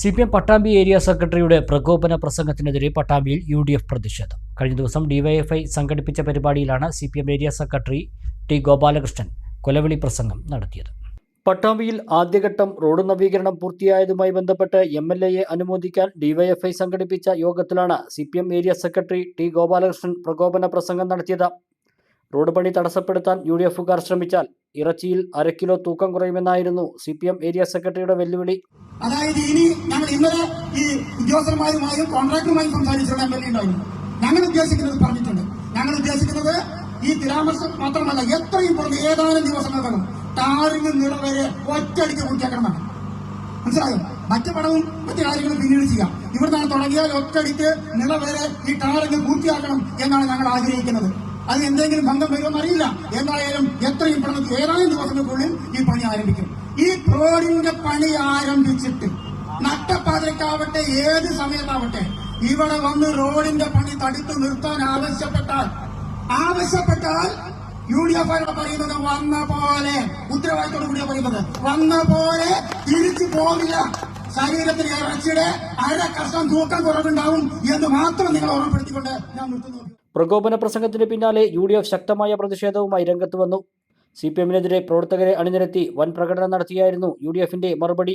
C P M Pattambi area സെക്രട്ടറിയുടെ പ്രകോപന പ്രസംഗത്തിനെതിരെ പട്ടാമ്പിയിൽ യു ഡി എഫ് പ്രതിഷേധം. കഴിഞ്ഞ ദിവസം ഡിവൈഎഫ്ഐ സംഘടിപ്പിച്ച പരിപാടിയിലാണ് C P M area secretary T Gopalakrishnan കൊലവിളി പ്രസംഗം നടത്തിയത്. പട്ടാമ്പിയിൽ ആദ്യഘട്ടം റോഡ് നവീകരണം പൂർത്തിയായതുമായി ബന്ധപ്പെട്ട് എം എൽ എയെ അനുമോദിക്കാൻ ഡിവൈഎഫ്ഐ സംഘടിപ്പിച്ച യോഗത്തിലാണ് C P M area secretary T Gopalakrishnan പ്രകോപന പ്രസംഗം നടത്തിയത്. റോഡ് പണി തടസ്സപ്പെടുത്താൻ യു ഡി എഫുകാർ ശ്രമിച്ചാൽ ഇറച്ചിയിൽ അരക്കിലോ തൂക്കം കുറയുമെന്നായിരുന്നു സി പി എം ഏരിയ സെക്രട്ടറിയുടെ വെല്ലുവിളി. അതായത് ഇനി ഞങ്ങൾ ഇന്നലെ ഈ ഉദ്യോഗസ്ഥന്മാരുമായും കോൺട്രാക്ടറുമായും സംസാരിച്ചുള്ള എം എൽ എ ഉണ്ടായിരുന്നു. ഞങ്ങൾ ഉദ്ദേശിക്കുന്നത് പറഞ്ഞിട്ടുണ്ട്. ഞങ്ങൾ ഉദ്ദേശിക്കുന്നത് ഈ തിരാമർശം മാത്രമല്ല എത്രയും പുറത്ത് ഏതാനും ദിവസങ്ങൾക്കകം ടാറിന് നിറ വരെ ഒറ്റയടിക്ക് പൂർത്തിയാക്കണമെന്നാണ് മനസ്സിലായോ? മറ്റു പടവും മറ്റു കാര്യങ്ങളും പിന്നീട് ചെയ്യാം. ഇവിടുന്നാണ് തുടങ്ങിയാൽ ഒറ്റയടിക്ക് നിറ വരെ ഈ ടാറിന് പൂർത്തിയാക്കണം എന്നാണ് ഞങ്ങൾ ആഗ്രഹിക്കുന്നത്. അത് എന്തെങ്കിലും ഭംഗം വരുമെന്ന് അറിയില്ല എന്തായാലും എത്രയും പെട്ടെന്ന് ഏതാനും ദിവസങ്ങൾക്കുള്ളിൽ ഈ പണി ആരംഭിക്കും. ഈ റോഡിന്റെ പണി ആരംഭിച്ചിട്ട് നട്ടപ്പാതിരക്കാവട്ടെ ഏത് സമയത്താവട്ടെ ഇവിടെ വന്ന് റോഡിന്റെ പണി തടുത്തു നിർത്താൻ ആവശ്യപ്പെട്ടാൽ ആവശ്യപ്പെട്ടാൽ യു ഡി എഫ് ആയിട്ട് പറയുന്നത് വന്ന പോലെ ഉത്തരവാദിത്തോടു കൂടിയാണ് പറയുന്നത് വന്ന പോലെ തിരിച്ചു പോകില്ല ശരീരത്തിൽ ഇറച്ചിയുടെ അര കഷ്ണം തൂക്കം കുറവുണ്ടാവും എന്ന് മാത്രം നിങ്ങൾ ഓർമ്മപ്പെടുത്തിക്കൊണ്ട് ഞാൻ നിർത്തുന്നു. പ്രകോപന പ്രസംഗത്തിന് പിന്നാലെ യു ഡി എഫ് ശക്തമായ പ്രതിഷേധവുമായി രംഗത്ത് വന്നു. സി പി എമ്മിനെതിരെ പ്രവർത്തകരെ അണിനിരത്തി വൻ പ്രകടനം നടത്തിയായിരുന്നു യു ഡി എഫിന്റെ മറുപടി.